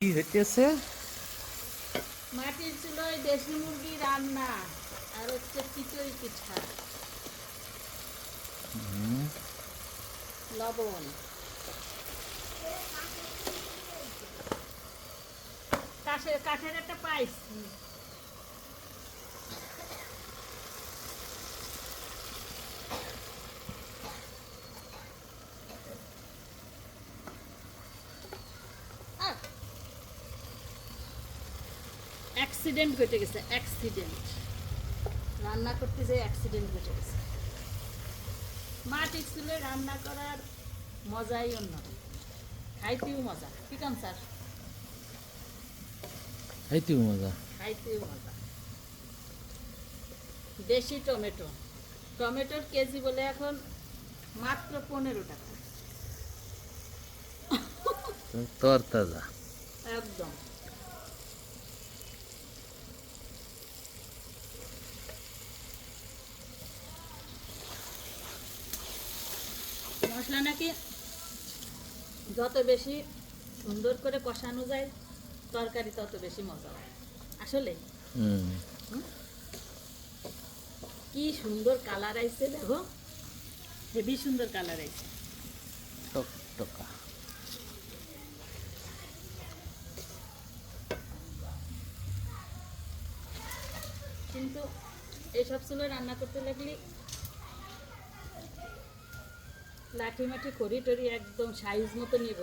কি হইতেছে? মাটির চুলোয় দেশি মুরগি রান্না আর হচ্ছে চিতই পিঠা। লবণ। কাঠের কাঠের একটা পাইস অ্যাক্সিডেন্ট ঘটে গেছে অ্যাক্সিডেন্ট। রান্না করতে যে অ্যাক্সিডেন্ট ঘটে গেছে। মাটির চুলে রান্না করার মজাই অন্য। খাইতেও মজা। কি কাম স্যার? খাইতেও মজা। খাইতেও মজা। দেশি টমেটো। টমেটোর কেজি বলে এখন মাত্র পনেরো টাকা। তর তাজা একদম। মশলা নাকি যত বেশি সুন্দর করে কষানো যায় তরকারি তত বেশি মজা হয়। আসলে? কি সুন্দর কালার আইছে দেখো। হেভি সুন্দর কালার আইছে। কিন্তু এইসব চুলো রান্না করতে লাগলে লাঠি মাটি খড়ি টড়ি একদম সাইজ মতো নিয়ে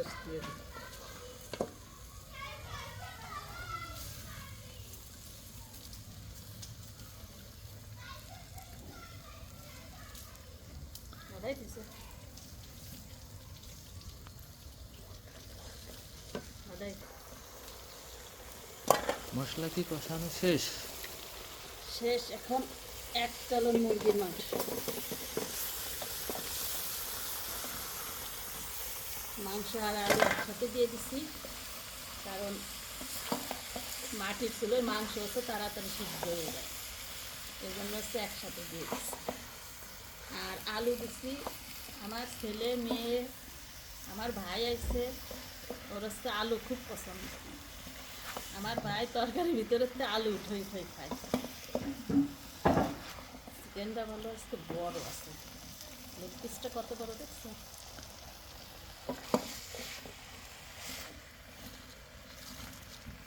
দিছে। বাদাই মশলা কি কষানো শেষ? শেষ এখন এক চালন মুরগির মাংস। মাংস আর আলু একসাথে দিয়ে দিছি, কারণ মাটির চুলোয় মাংস হচ্ছে তাড়াতাড়ি সিদ্ধ হয়ে যায়। এই জন্য হচ্ছে একসাথে দিয়ে দিছি। আর আলু দিছি, আমার ছেলে, মেয়ে, আমার ভাই আছে, ওর হচ্ছে আলু খুব পছন্দ। আমার ভাই তরকারির ভিতরে আলু উঠে উঠে খায়। চিকেনটা ভালো আজকে বড় আছে। লেগ পিসটা কত বড় দেখছ?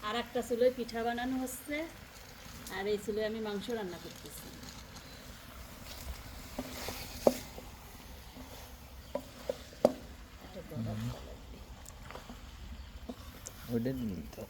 আর একটা চুলোয় পিঠা বানানো হচ্ছে আর এই চুলোয় আমি মাংস রান্না করতেছি। ওটা দিন তো